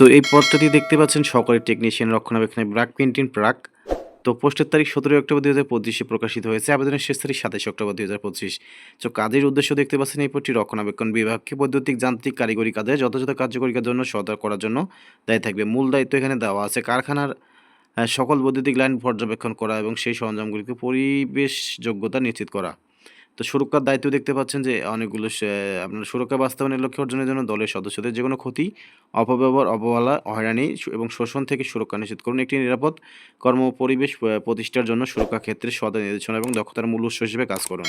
তো এই পদটি দেখতে পাচ্ছেন সহকারী টেকনিশিয়ান রক্ষণাবেক্ষণে ব্রাক পেন্টিং প্রাক। তো পোস্টের তারিখ সতেরোই অক্টোবর দুই হাজার পঁচিশে প্রকাশিত হয়েছে। আবেদনের শেষ তারিখ সাতাশে অক্টোবর দুই হাজার পঁচিশ। তো কাজের উদ্দেশ্য দেখতে পাচ্ছেন এই পদটি রক্ষণাবেক্ষণ বিভাগকে বৈদ্যুতিক, যান্ত্রিক, কারিগরি কাজে যথাযথ কার্যকরিতার জন্য সহায়তা করার জন্য দায়ী থাকবে। মূল দায়িত্ব এখানে দেওয়া আছে কারখানার সকল বৈদ্যুতিক লাইন পর্যবেক্ষণ করা এবং সেই সরঞ্জামগুলিকে পরিবেশ যোগ্যতা নিশ্চিত করা। তো সুরক্ষার দায়িত্ব দেখতে পাচ্ছেন যে অনেকগুলো আপনার সুরক্ষা বাস্তবায়নের লক্ষ্য অর্জনের জন্য দলের সদস্যদের যে কোনো ক্ষতি, অপব্যবহার, অবহেলা, হয়রানি এবং শোষণ থেকে সুরক্ষা নিশ্চিত করুন একটি নিরাপদ কর্ম পরিবেশ প্রতিষ্ঠার জন্য সুরক্ষা ক্ষেত্রে সদা নির্দেশনা এবং দক্ষতার মূল উৎস হিসেবে কাজ করুন।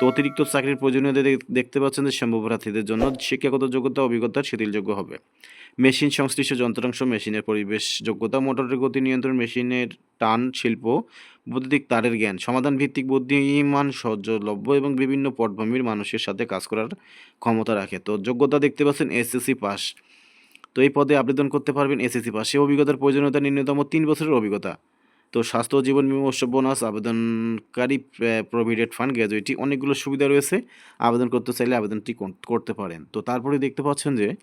তো অতিরিক্ত চাকরির প্রয়োজনীয়তা দেখ- দেখতে পাচ্ছেন যে সম্ভব প্রার্থীদের জন্য শিক্ষাগত যোগ্যতা অভিজ্ঞতা শিথিলযোগ্য হবে। মেশিন সংশ্লিষ্ট যন্ত্রাংশ, মেশিনের পরিবেশ যোগ্যতা, মোটরের গতি নিয়ন্ত্রণ, মেশিনের টান শিল্প, বৈদ্যুতিক তারের জ্ঞান সমাধান ভিত্তিক বুদ্ধিমান, সহজলভ্য এবং বিভিন্ন পটভূমির মানুষের সাথে কাজ করার ক্ষমতা রাখে। তো যোগ্যতা দেখতে পাচ্ছেন এসএসসি পাস। তো এই পদে আবেদন করতে পারবেন এসএসসি পাস। সে অভিজ্ঞতার প্রয়োজনীয়তা ন্যূনতম তিন বছরের অভিজ্ঞতা। তো স্বাস্থ্য জীবন বিমা উৎসব বোনাস, আবেদনকারী প্রভিডেন্ট ফান্ড গ্র্যাজুয়েটি অনেকগুলো সুবিধা রয়েছে। আবেদন করতে চাইলে আবেদনটি কর- করতে পারেন। তো তারপরে দেখতে পাচ্ছেন যে,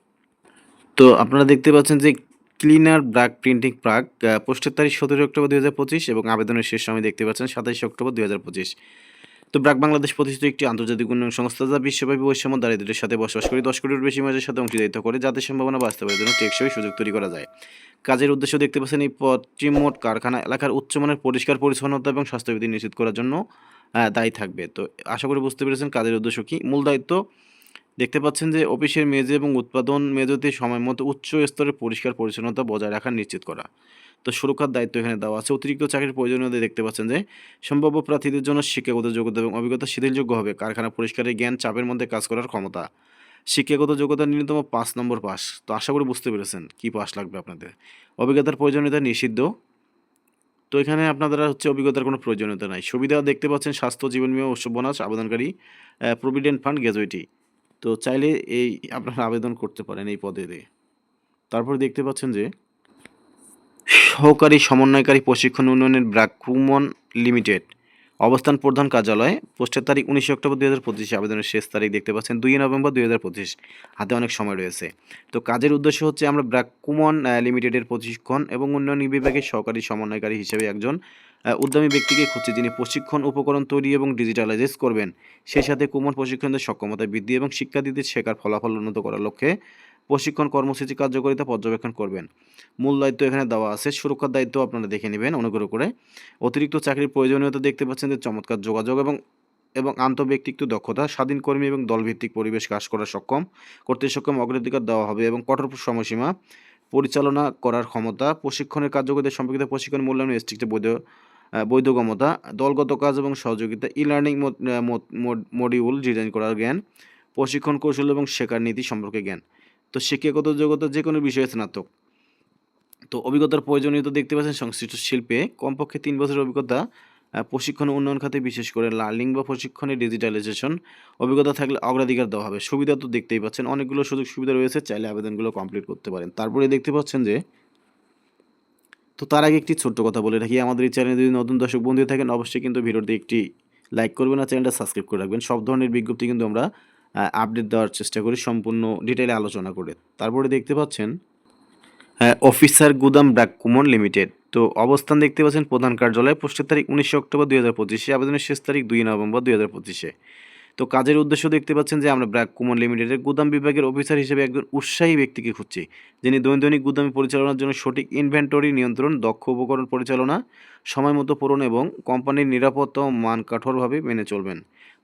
তো আপনারা দেখতে পাচ্ছেন যে ক্লিনার ব্রাক প্রিন্টিং প্রাক পোস্টের তারিখ সতেরো অক্টোবর দুই হাজার পঁচিশ এবং আবেদনের শেষ সময় দেখতে পাচ্ছেন সাতাইশে অক্টোবর দুই হাজার পঁচিশ। তো ব্রাক বাংলাদেশ প্রতিষ্ঠিত একটি আন্তর্জাতিক উন্নয়ন সংস্থা যা বিশ্বব্যাপী বৈষম্য দারিদ্রের সাথে বসবাস করে দশ কোটির বেশি মানুষের সাথে অংশীদারিত্ব করে যাতে সম্ভাবনা বাস্তবায়নের জন্য টেকসই সুযোগ তৈরি করা যায়। কাজের উদ্দেশ্য দেখতে পাচ্ছেন এই পদটি মোট কারখানা এলাকার উচ্চমানের পরিষ্কার, পরিচ্ছন্নতা এবং স্বাস্থ্যবিধি নিশ্চিত করার জন্য দায়ী থাকবে। তো আশা করি বুঝতে পেরেছেন কাজের উদ্দেশ্য কি। মূল দায়িত্ব দেখতে পাচ্ছেন যে অফিসের মেজে এবং উৎপাদন মেজতে সময় মতো উচ্চ স্তরের পরিষ্কার পরিচ্ছন্নতা বজায় রাখা নিশ্চিত করা। তো সুরক্ষার দায়িত্ব এখানে দেওয়া আছে। অতিরিক্ত চাকরির প্রয়োজনীয়তা দেখতে পাচ্ছেন যে সম্ভাব্য প্রার্থীদের জন্য শিক্ষাগত যোগ্যতা এবং অভিজ্ঞতা শিথিলযোগ্য হবে। কারখানা পরিষ্কারের জ্ঞান, চাপের মধ্যে কাজ করার ক্ষমতা। শিক্ষাগত যোগ্যতা ন্যূনতম পাঁচ নম্বর পাস। তো আশা করি বুঝতে পেরেছেন কি পাস লাগবে আপনাদের। অভিজ্ঞতার প্রয়োজনীয়তা নিষিদ্ধ। তো এখানে আপনাদের হচ্ছে অভিজ্ঞতার কোনো প্রয়োজনীয়তা নাই। সুবিধা দেখতে পাচ্ছেন স্বাস্থ্য জীবন বিমা উৎসব বোনাস, আবেদনকারী প্রভিডেন্ট ফান্ড গ্র্যাজুইটি তো চাইলে এই আপনারা আবেদন করতে পারেন এই পদে দিয়ে। তারপরে দেখতে পাচ্ছেন যে, সহকারী সমন্বয়কারী প্রশিক্ষণ উন্নয়নের ব্রাকুমন লিমিটেড অবস্থান প্রধান কার্যালয় পোস্টের তারিখ উনিশে অক্টোবর দুই হাজার পঁচিশে আবেদনের শেষ তারিখ দেখতে পাচ্ছেন দুই নভেম্বর দুই হাজার পঁচিশ। হাতে অনেক সময় রয়েছে। তো কাজের উদ্দেশ্য হচ্ছে আমরা ব্রাকুমন লিমিটেডের প্রশিক্ষণ এবং উন্নয়ন বিভাগের সহকারী সমন্বয়কারী হিসেবে একজন উদ্যমী ব্যক্তিকে খুঁজছে যিনি প্রশিক্ষণ উপকরণ তৈরি এবং ডিজিটালাইজ করবেন। সেই সাথে কুমন প্রশিক্ষণদের সক্ষমতা বৃদ্ধি এবং শিক্ষার্থীদের শেখার ফলাফল উন্নত করার লক্ষ্যে প্রশিক্ষণ কর্মসূচি কার্যকারিতা পর্যবেক্ষণ করবেন। মূল দায়িত্ব এখানে দেওয়া আছে। সুরক্ষার দায়িত্ব আপনারা দেখে নেবেন অনুগ্রহ করে। অতিরিক্ত চাকরির প্রয়োজনীয়তা দেখতে পাচ্ছেন যে চমৎকার যোগাযোগ এবং এবং আন্তঃব্যক্তিত্ব দক্ষতা, স্বাধীন কর্মী এবং দলভিত্তিক পরিবেশ কাজ করা সক্ষম, করতে সক্ষম অগ্রাধিকার দেওয়া হবে এবং কঠোর সময়সীমা পরিচালনা করার ক্ষমতা প্রশিক্ষণের কার্যকরিতা সম্পর্কিত প্রশিক্ষণ মূল্যায়ন স্ট্রিক্টে বৈধ আহ, বৈধগমতা দলগত কাজ এবং সহযোগিতা ই লার্নিং মডিউল ডিজাইন করার জ্ঞান প্রশিক্ষণ কৌশল এবং শেখার নীতি সম্পর্কে জ্ঞান। তো শিক্ষাগত যোগ্যতা যে কোনো বিষয়ে স্নাতক। তো অভিজ্ঞতার প্রয়োজনীয়তা দেখতে পাচ্ছেন সংশ্লিষ্ট শিল্পে। কমপক্ষে তিন বছরের অভিজ্ঞতা প্রশিক্ষণ উন্নয়ন খাতে বিশেষ করে লার্নিং বা প্রশিক্ষণে ডিজিটালাইজেশন অভিজ্ঞতা থাকলে অগ্রাধিকার দেওয়া হবে। সুবিধা তো দেখতেই পাচ্ছেন, অনেকগুলো সুযোগ সুবিধা রয়েছে, চাইলে আবেদনগুলো কমপ্লিট করতে পারেন। তারপরে দেখতে পাচ্ছেন যে, তো তার আগে একটি ছোট্ট কথা বলে রাখি। আমাদের এই চ্যানেলে যদি নতুন দর্শক বন্ধু থাকেন, অবশ্যই কিন্তু ভিডিওতে একটি লাইক করবেন আর চ্যানেলটা সাবস্ক্রাইব করে রাখবেন। সব ধরনের বিজ্ঞপ্তি কিন্তু আমরা আপডেট দেওয়ার চেষ্টা করি, সম্পূর্ণ ডিটেলে আলোচনা করে। তারপরে দেখতে পাচ্ছেন অফিসার গুদাম ব্র্যাক কুমন লিমিটেড। তো অবস্থান দেখতে পাচ্ছেন প্রধান কার্যালয়, পোস্টের তারিখ উনিশে অক্টোবর দুই হাজার পঁচিশে, আবেদনের শেষ তারিখ দুই নভেম্বর দুই হাজার পঁচিশে। তো কাজের উদ্দেশ্য দেখতে পাচ্ছেন যে আমরা ব্র্যাক কুমন লিমিটেডের গুদাম বিভাগের অফিসার হিসেবে একজন উৎসাহী ব্যক্তিকে খুঁজছি, যিনি দৈনন্দিন গুদামি পরিচালনার জন্য সঠিক ইনভেন্টরি নিয়ন্ত্রণ, দক্ষ উপকরণ পরিচালনা সময় মতো পূরণ এবং কোম্পানির নিরাপত্তা মান কঠোরভাবে মেনে চলবেন।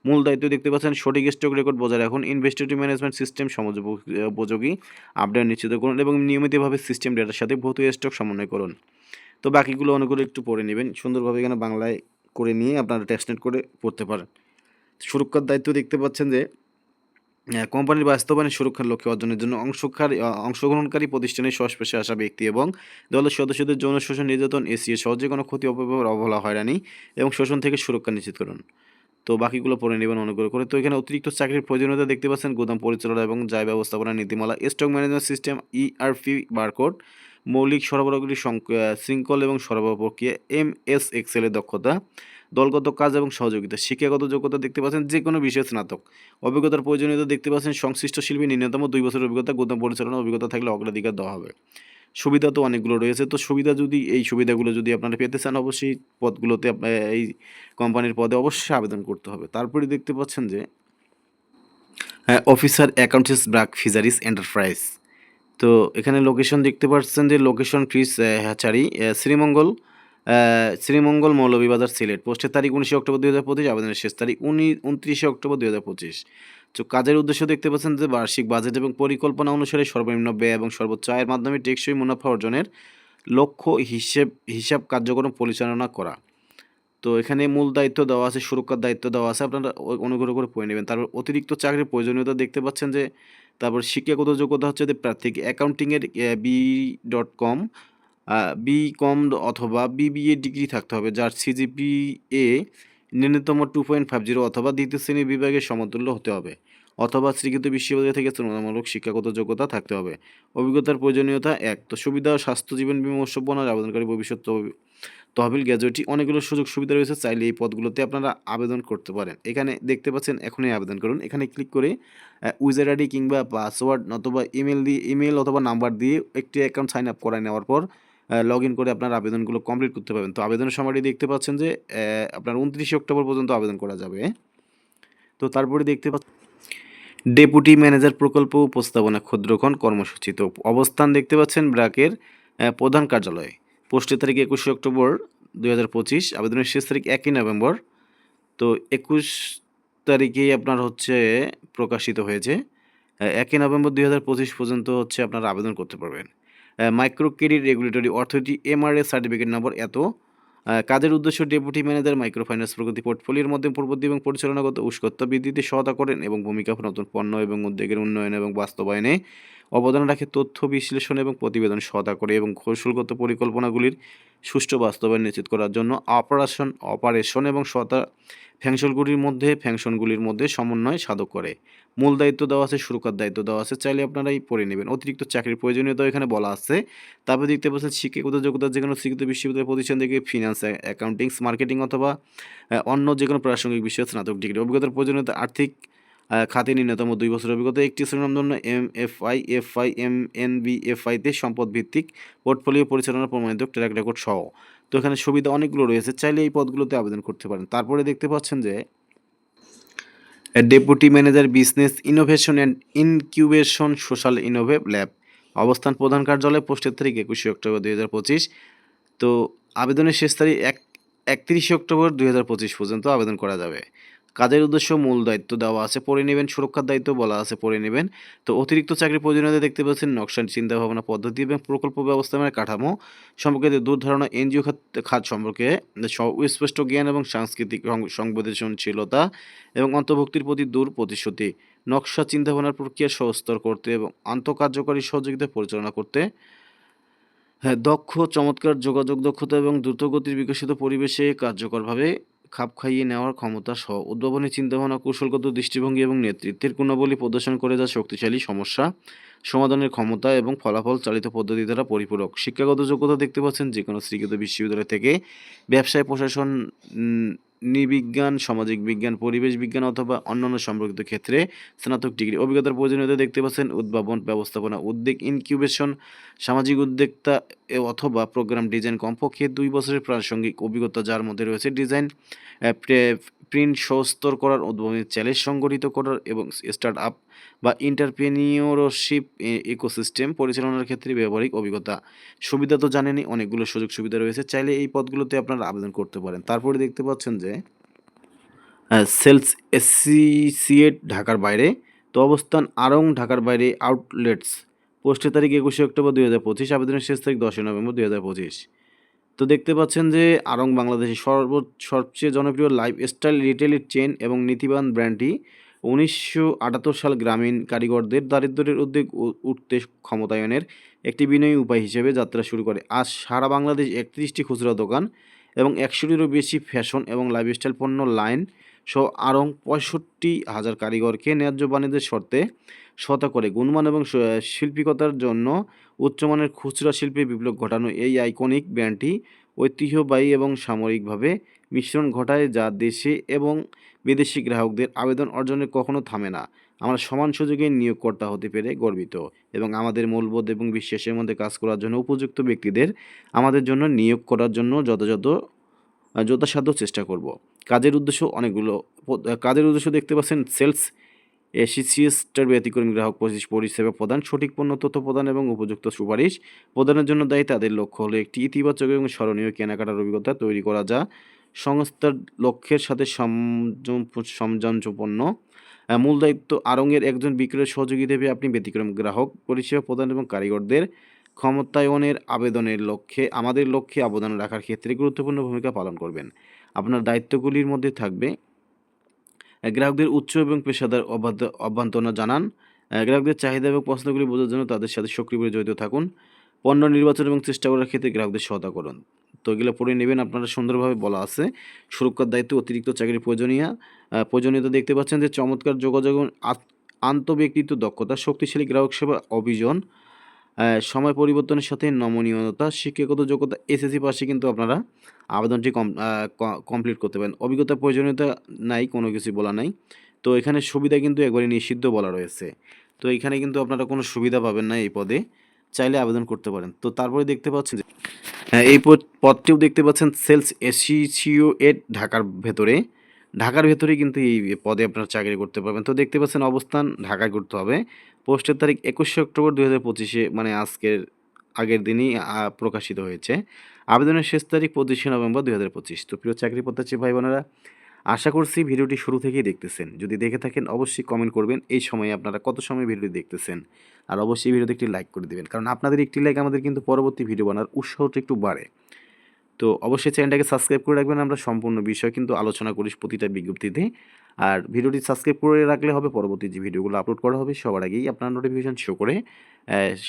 মূল দায়িত্ব দেখতে পাচ্ছেন সঠিক স্টক রেকর্ড বজায় রাখুন ইনভেস্টিটিভ ম্যানেজমেন্ট সিস্টেম উপযোগী, আপডেট নিশ্চিত করুন এবং নিয়মিতভাবে সিস্টেম ডেটার সাথে ভৌত স্টক সমন্বয় করুন। তো বাকিগুলো অনুগুলো একটু পড়ে নেবেন। সুন্দরভাবে এখানে বাংলায় করে নিয়ে আপনারা টেস্টনেট করে পড়তে পারেন। সুরক্ষার দায়িত্ব দেখতে পাচ্ছেন যে কোম্পানির বাস্তবায়নের সুরক্ষার লক্ষ্যে অর্জনের জন্য অংশকারী অংশগ্রহণকারী প্রতিষ্ঠানের সংস্পর্শে আসা ব্যক্তি এবং দলের সদস্যদের যৌন শোষণ, নির্যাতন এসিএ সহজে কোনো ক্ষতি অপব্যবহার অবহেলা, হয়রানি এবং শোষণ থেকে সুরক্ষা নিশ্চিত করুন। তো বাকিগুলো পড়ে নেবেন অনুগ্রহ করে। তো এখানে অতিরিক্ত চাকরির প্রয়োজনীয়তা দেখতে পাচ্ছেন। গোদাম পরিচালনা এবং জায় ব্যবস্থাপনা নীতিমালা stock management system ERP barcode মৌলিক সরবরাহগুলি শৃঙ্খল এবং সরবরাহ প্রক্রিয়া এম এস এক্সেলের দক্ষতা, দলগত কাজ এবং সহযোগিতা, শিক্ষাগত যোগ্যতা দেখতে পাচ্ছেন যে কোনো বিষয়ে স্নাতক। অভিজ্ঞতার প্রয়োজনীয়তা দেখতে পাচ্ছেন সংশ্লিষ্ট শিল্পী ন্যূনতম দুই বছরের অভিজ্ঞতা গোদাম পরিচালনা, অভিজ্ঞতা থাকলে অগ্রাধিকার দেওয়া হবে। সুবিধা তো অনেকগুলো রয়েছে, তো সুবিধা যদি, এই সুবিধাগুলো যদি আপনারা পেতে চান, অবশ্যই পদগুলোতে এই কোম্পানির পদে অবশ্যই আবেদন করতে হবে। তারপরে দেখতে পাচ্ছেন যে হ্যাঁ officer accountants BRAC fisheries enterprise. তো এখানে লোকেশন দেখতে পাচ্ছেন যে লোকেশন ক্রিস হ্যাচারি শ্রীমঙ্গল শ্রীমঙ্গল মৌলভীবাজার সিলেট। পোস্টের তারিখ উনিশে অক্টোবর দুই হাজার পঁচিশ, আবেদনের শেষ তারিখ উনি, উনত্রিশে অক্টোবর দুই হাজার পঁচিশ। তো কাজের উদ্দেশ্য দেখতে পাচ্ছেন যে বার্ষিক বাজেট এবং পরিকল্পনা অনুসারে সর্বনিম্ন ব্যয় এবং সর্বোচ্চ আয়ের মাধ্যমে টেকসই মুনাফা অর্জনের লক্ষ্য হিসেব, হিসাব কার্যক্রম পরিচালনা করা। তো এখানে মূল দায়িত্ব দেওয়া আছে, সুরক্ষার দায়িত্ব দেওয়া আছে। আপনারা অনুগ্রহ করে পড়ে নেবেন। তারপর অতিরিক্ত চাকরির প্রয়োজনীয়তা দেখতে পাচ্ছেন যে, তারপর শিক্ষাগত যোগ্যতা হচ্ছে যে প্রার্থীকে অ্যাকাউন্টিংয়ের B dot com B com অথবা বিবিএ ডিগ্রি থাকতে হবে, যার সিজিপিএ ন্যূনতম টু পয়েন্ট ফাইভ জিরো অথবা দ্বিতীয় শ্রেণির বিভাগের সমতুল্য হতে হবে। অথবা স্বীকৃত বিশ্ববিদ্যালয় থেকে তুলনামূলক শিক্ষাগত যোগ্যতা থাকতে হবে। অভিজ্ঞতার প্রয়োজনীয়তা এক। তো সুবিধা স্বাস্থ্য জীবন বিমা উৎসবনার আবেদনকারী ভবিষ্যৎ তহবিল- গ্যাজেটি অনেকগুলো সুযোগ সুবিধা রয়েছে, চাইলে এই পদগুলোতে আপনারা আবেদন করতে পারেন। এখানে দেখতে পাচ্ছেন, এখনই আবেদন করুন। এখানে ক্লিক করে ইউজার আইডি কিংবা পাসওয়ার্ড অথবা ইমেল দিয়ে ইমেল অথবা নাম্বার দিয়ে একটি অ্যাকাউন্ট সাইন আপ করায় নেওয়ার পর লগ ইন করে আপনার আবেদনগুলো কমপ্লিট করতে পারবেন। তো আবেদনের সময়টি দেখতে পাচ্ছেন যে আপনার উনত্রিশে অক্টোবর পর্যন্ত আবেদন করা যাবে। তো তারপরে দেখতে পাচ্ছেন ডেপুটি ম্যানেজার প্রকল্প উপস্থাপনা ক্ষুদ্রক্ষণ কর্মসূচি তো অবস্থান দেখতে পাচ্ছেন ব্র্যাকের প্রধান কার্যালয়। পোস্টের তারিখ একুশে অক্টোবর দুই হাজার পঁচিশ, আবেদনের শেষ তারিখ একই নভেম্বর। তো একুশ তারিখেই আপনার হচ্ছে প্রকাশিত হয়েছে। একই নভেম্বর দুই হাজার পঁচিশ পর্যন্ত হচ্ছে আপনারা আবেদন করতে পারবেন। Micro credit regulatory authority MRA certificate নম্বর এত। কাজের উদ্দেশ্য ডেপুটি ম্যানেজার, মাইক্রোফাইন্যান্স প্রগতি পোর্টফোলিওর মধ্যে প্রবৃদ্ধি এবং পরিচালনাগত উস্কত্ব বৃদ্ধিতে সহায়তা করেন এবং ভূমিকা নতুন পণ্য এবং উদ্যোগের উন্নয়ন এবং বাস্তবায়নে অবদান রাখে তথ্য বিশ্লেষণ এবং প্রতিবেদন সহায়তা করে এবং কৌশলগত পরিকল্পনাগুলির সুষ্ঠু বাস্তবায়ন নিশ্চিত করার জন্য অপারেশন অপারেশন এবং সহায়তা ফ্যাংশনগুলির মধ্যে ফ্যাংশনগুলির মধ্যে সমন্বয় সাধক করে। মূল দায়িত্ব দেওয়া আছে সুরক্ষার দায়িত্ব দেওয়া আছে, চাইলে আপনারাই পড়ে নেবেন। অতিরিক্ত চাকরির প্রয়োজনীয়তা এখানে বলা আছে। তারপরে দেখতে পাচ্ছেন শিক্ষাগত যোগ্যতা যে কোনো স্বীকৃত বিশ্ববিদ্যালয় প্রতিষ্ঠান থেকে ফিনান্স অ্যাকাউন্টিংস মার্কেটিং অথবা অন্য যে কোনো প্রাসঙ্গিক বিষয়ে স্নাতক ডিগ্রি অভিজ্ঞতার প্রয়োজনীয়তা, আর্থিক খাতে ন্যূনতম দুই বছর অভিজ্ঞতা, একটি শ্রেণির জন্য M F I F I M N B F আইতে সম্পদ ভিত্তিক পোর্টফোলিও পরিচালনা প্রমাণিত ট্র্যাক রেকর্ড সহ। তো এখানে সুবিধা অনেকগুলো রয়েছে, চাইলে এই পদগুলোতে আবেদন করতে পারেন। তারপরে দেখতে পাচ্ছেন যে deputy manager business innovation and incubation social innovative lab অবস্থান প্রধান কার্যালয় পোস্টের তারিখ একুশে অক্টোবর দুই হাজার পঁচিশ। তো আবেদনের শেষ তারিখ এক, একত্রিশে অক্টোবর দুই হাজার পঁচিশ পর্যন্ত আবেদন করা যাবে। কাজের উদ্দেশ্য মূল দায়িত্ব দেওয়া আছে, পড়ে নেবেন, সুরক্ষার দায়িত্ব বলা আছে, পড়ে নেবেন। তো অতিরিক্ত চাকরির প্রয়োজনীয়তা দেখতে পাচ্ছেন নকশা চিন্তাভাবনা পদ্ধতি এবং প্রকল্প ব্যবস্থাপনার কাঠামো সম্পর্কে দূর ধারণা এনজিও খাত খাত সম্পর্কে সুস্পষ্ট জ্ঞান এবং সাংস্কৃতিক সংবেদনশীলতা এবং অন্তর্ভুক্তির প্রতি দূর প্রতিশ্রুতি, নকশা চিন্তাভাবনার প্রক্রিয়া সহস্তর করতে এবং আন্তঃকার্যকরী সহযোগিতা পরিচালনা করতে। হ্যাঁ দক্ষ, চমৎকার যোগাযোগ দক্ষতা এবং দ্রুতগতির বিকশিত পরিবেশে কার্যকরভাবে খাপ খাইয়ে নেওয়ার ক্ষমতা সহ উদ্ভাবনী চিন্তাভাবনা, কৌশলগত দৃষ্টিভঙ্গি এবং নেতৃত্বের গুণাবলী প্রদর্শন করে যা শক্তিশালী সমস্যা সমাধানের ক্ষমতা এবং ফলাফল চালিত পদ্ধতি দ্বারা পরিপূরক। শিক্ষাগত যোগ্যতা দেখতে পাচ্ছেন যে কোনো স্বীকৃত বিশ্ববিদ্যালয় থেকে ব্যবসায়, প্রশাসন নৃবিজ্ঞান সামাজিক বিজ্ঞান, পরিবেশ বিজ্ঞান অথবা অন্যান্য সম্পর্কিত ক্ষেত্রে স্নাতক ডিগ্রি অভিজ্ঞতার প্রয়োজনীয়তা দেখতে পাচ্ছেন উদ্ভাবন, ব্যবস্থাপনা, উদ্যোগ, ইনকিউবেশন, সামাজিক উদ্যোক্তা অথবা প্রোগ্রাম ডিজাইন কমপক্ষে দুই বছরের প্রাসঙ্গিক অভিজ্ঞতা যার মধ্যে রয়েছে ডিজাইন প্রিন্ট সস্তর করার উদ্ভাবনী চ্যালেঞ্জ সংগঠিত করার এবং স্টার্ট আপ বা ইন্টারপ্রেনিয়রশিপ ইকোসিস্টেম পরিচালনার ক্ষেত্রে ব্যবহারিক অভিজ্ঞতা। সুবিধা তো জানেনই, অনেকগুলো সুযোগ সুবিধা রয়েছে, চাইলে এই পদগুলোতে আপনারা আবেদন করতে পারেন। তারপরে দেখতে পাচ্ছেন যে সেলস অ্যাসোসিয়েট ঢাকার বাইরে, তো অবস্থান আরং ঢাকার বাইরে, আউটলেটস। পোস্টের তারিখ একুশে অক্টোবর দুই হাজার পঁচিশ, আবেদনের শেষ তারিখ দশই নভেম্বর দুই হাজার পঁচিশ। তো দেখতে পাচ্ছেন যে আরং বাংলাদেশের সর্ব সবচেয়ে জনপ্রিয় লাইফস্টাইল রিটেলের চেন এবং নীতিবান ব্র্যান্ডটি উনিশশো আটাত্তর সাল গ্রামীণ কারিগরদের দারিদ্রের উদ্যোগ উঠতে ক্ষমতায়নের একটি বিনয়ী উপায় হিসেবে যাত্রা শুরু করে। আজ সারা বাংলাদেশ একত্রিশটি খুচরা দোকান এবং একশোটিরও বেশি ফ্যাশন এবং লাইফস্টাইল পণ্য লাইন সহ আরং পঁয়ষট্টি হাজার কারিগরকে ন্যায্য বাণিজ্যের শর্তে সহায়তা করে গুণমান এবং শিল্পিকতার জন্য উচ্চমানের খুচরা শিল্পে বিপ্লব ঘটানো এই আইকনিক ব্র্যান্ডটি ঐতিহ্যবাহী এবং সামরিকভাবে মিশ্রণ ঘটায় যা দেশে এবং বিদেশি গ্রাহকদের আবেদন অর্জনে কখনো থামে না। আমরা সমান সুযোগে নিয়োগকর্তা হতে পেরে গর্বিত এবং আমাদের মূলবোধ এবং বিশ্বাসের মধ্যে কাজ করার জন্য উপযুক্ত ব্যক্তিদের আমাদের জন্য নিয়োগ করার জন্য যথাযথ যথাসাধ্য চেষ্টা করব। কাজের উদ্দেশ্য অনেকগুলো। কাজের উদ্দেশ্য দেখতে পাচ্ছেন সেলস এসিসিএসটার ব্যতিক্রমী গ্রাহক পরিষ- পরিষেবা প্রদান, সঠিক পণ্য তথ্য প্রদান এবং উপযুক্ত সুপারিশ প্রদানের জন্য দায়ী তাদের লক্ষ্য হলো একটি ইতিবাচক এবং স্মরণীয় কেনাকাটার অভিজ্ঞতা তৈরি করা যা সংস্থার লক্ষ্যের সাথে সমঞ্জ- মূল দায়িত্ব আরঙের একজন বিক্রয় সহযোগী হিসেবে আপনি ব্যতিক্রম গ্রাহক পরিষেবা প্রদান এবং কারিগরদের ক্ষমতায়নের আবেদনের লক্ষ্যে আমাদের লক্ষ্যে অবদান রাখার ক্ষেত্রে গুরুত্বপূর্ণ ভূমিকা পালন করবেন। আপনার দায়িত্বগুলির মধ্যে থাকবে গ্রাহকদের উচ্চ এবং পেশাদার অভ্যন্তরণা জানান গ্রাহকদের চাহিদা এবং পছন্দগুলি বোঝার জন্য তাদের সাথে সক্রিয়ভাবে জড়িত থাকুন, পণ্য নির্বাচন এবং চেষ্টা করার ক্ষেত্রে গ্রাহকদের সহায়তা করুন। তো এগুলো পড়ে নেবেন, আপনারা সুন্দরভাবে বলা আছে, সুরক্ষার দায়িত্ব অতিরিক্ত চাকরির প্রয়োজনীয় প্রয়োজনীয়তা দেখতে পাচ্ছেন যে চমৎকার যোগাযোগ আন্তঃব্যক্তিত্ব দক্ষতা, শক্তিশালী গ্রাহক সেবা অভিযান সময় পরিবর্তনের সাথে নমনীয়তা, শিক্ষাগত যোগ্যতা, এসএসসি পাশে কিন্তু আপনারা আবেদনটি কম কমপ্লিট করতে পারেন। অভিজ্ঞতা, প্রয়োজনীয়তা নাই, কোনো কিছু বলা নাই। তো এখানে সুবিধা কিন্তু একবারে নিষিদ্ধ বলা রয়েছে। তো এখানে কিন্তু আপনারা কোনো সুবিধা পাবেন না এই পদে। চাইলে আবেদন করতে পারেন। তো তারপরে দেখতে পাচ্ছেন যে এই পদ- পদটিও দেখতে পাচ্ছেন সেলস এসিসিও এড ঢাকার ভেতরে। ঢাকার ভেতরে কিন্তু এই পদে আপনারা চাকরি করতে পারবেন। তো দেখতে পাচ্ছেন অবস্থান ঢাকায় করতে হবে। পোস্টের তারিখ একুশে অক্টোবর দু মানে আজকের আগের দিনই প্রকাশিত হয়েছে। আবেদনের শেষ তারিখ পঁচিশে নভেম্বর দুই হাজার পঁচিশ। তো প্রিয় চাকরি প্রত্যাশী ভাই বোনেরা আশা করছি ভিডিওটি শুরু থেকেই দেখতেছেন। যদি দেখে থাকেন, অবশ্যই কমেন্ট করবেন। এই সময়ে আপনারা কত সময় ভিডিওটি দেখতেছেন? আর অবশ্যই ভিডিওতে একটি লাইক করে দেবেন। কারণ আপনাদের একটি লাইক আমাদের কিন্তু পরবর্তী ভিডিও বানার উৎসাহটা একটু বাড়ে। তো অবশ্যই চ্যানেলটাকে সাবস্ক্রাইব করে রাখবেন, আমরা সম্পূর্ণ বিষয় কিন্তু আলোচনা করি প্রতিটা বিজ্ঞপ্তিতে। আর ভিডিওটি সাবস্ক্রাইব করে রাখলে হবে, পরবর্তী যে ভিডিওগুলো আপলোড করা হবে, সবার আগেই আপনার নোটিফিকেশান শো করে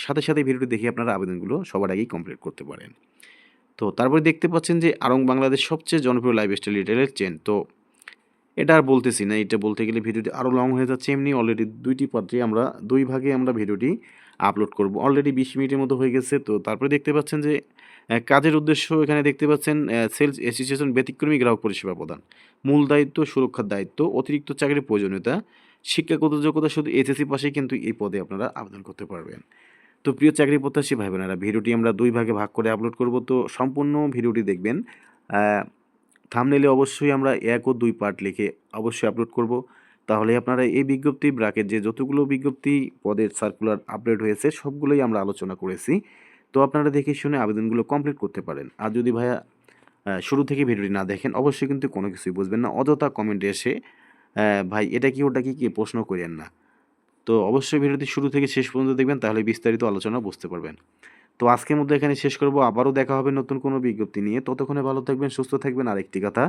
সাথে সাথে ভিডিওটি দেখে আপনারা আবেদনগুলো সবার আগেই কমপ্লিট করতে পারেন। তো তারপরে দেখতে পাচ্ছেন যে আরং বাংলাদেশ সবচেয়ে জনপ্রিয় লাইফস্টাইল রিটেলের চেন তো এটা আর বলতেছি না, এটা বলতে গেলে ভিডিওটি আরও লং হয়ে যাচ্ছে, এমনি অলরেডি দুইটি পার্টে আমরা, দুই ভাগে আমরা ভিডিওটি আপলোড করব। অলরেডি বিশ মিনিটের মতো হয়ে গেছে, তো তারপরে দেখতে পাচ্ছেন যে কাজের উদ্দেশ্য এখানে দেখতে পাচ্ছেন সেলস অ্যাসোসিয়েশন ব্যতিক্রমী গ্রাহক পরিষেবা প্রদান। মূল দায়িত্ব সুরক্ষার দায়িত্ব, অতিরিক্ত চাকরির প্রয়োজনীয়তা, শিক্ষাগত যোগ্যতা শুধু এসএসসি পাশেই কিন্তু এই পদে আপনারা আবেদন করতে পারবেন। তো প্রিয় চাকরি প্রত্যাশী ভাই বোনেরা ভিডিওটি আমরা দুই ভাগে ভাগ করে আপলোড করব, তো সম্পূর্ণ ভিডিওটি দেখবেন। থামনেলে অবশ্যই আমরা এক ও দুই পার্ট লিখে অবশ্যই আপলোড করব। তাহলে আপনারা এই বিজ্ঞপ্তি ব্রাকের যে যতগুলো বিজ্ঞপ্তি পদের সার্কুলার আপডেট হয়েছে, সবগুলোই আমরা আলোচনা করেছি। তো আপনারা দেখে শুনে আবেদনগুলো কমপ্লিট করতে পারেন। আর যদি ভাইয়া শুরু থেকে ভিডিওটি না দেখেন, অবশ্যই কিন্তু কোনো কিছুই বুঝবেন না। অযথা কমেন্টে এসে ভাই, এটা কি, ওটা কি কি প্রশ্ন করেন না। তো অবশ্যই ভিডিওটি শুরু থেকে শেষ পর্যন্ত দেখবেন, তাহলে বিস্তারিত আলোচনা বুঝতে পারবেন। তো আজকের মধ্যে এখানে শেষ করব। আবারও দেখা হবে নতুন কোনো বিজ্ঞপ্তি নিয়ে। ততক্ষণে ভালো থাকবেন, সুস্থ থাকবেন। আর একটি কথা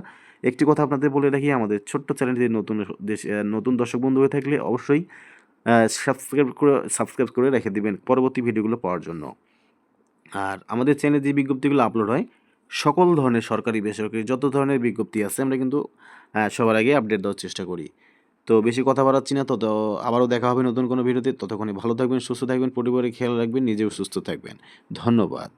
একটি কথা আপনাদের বলে রাখি, আমাদের ছোট্ট চ্যানেলটি নতুন দেশ নতুন দর্শক বন্ধু হয়ে থাকলে অবশ্যই সাবস্ক্রাইব করে সাবস্ক্রাইব করে রেখে দিবেন পরবর্তী ভিডিওগুলো পাওয়ার জন্য। আর আমাদের চ্যানেলে যে বিজ্ঞপ্তিগুলো আপলোড হয়, সকল ধরনের সরকারি, বেসরকারি যত ধরনের বিজ্ঞপ্তি আছে, আমরা কিন্তু সবার আগে আপডেট দেওয়ার চেষ্টা করি। তো বেশি কথা বাড়াচ্ছি না তো তো আবারও দেখা হবে নতুন কোনো ভিডিওতে। ততক্ষণে ভালো থাকবেন, সুস্থ থাকবেন, পরিবারের খেয়াল রাখবেন, নিজেও সুস্থ থাকবেন। ধন্যবাদ।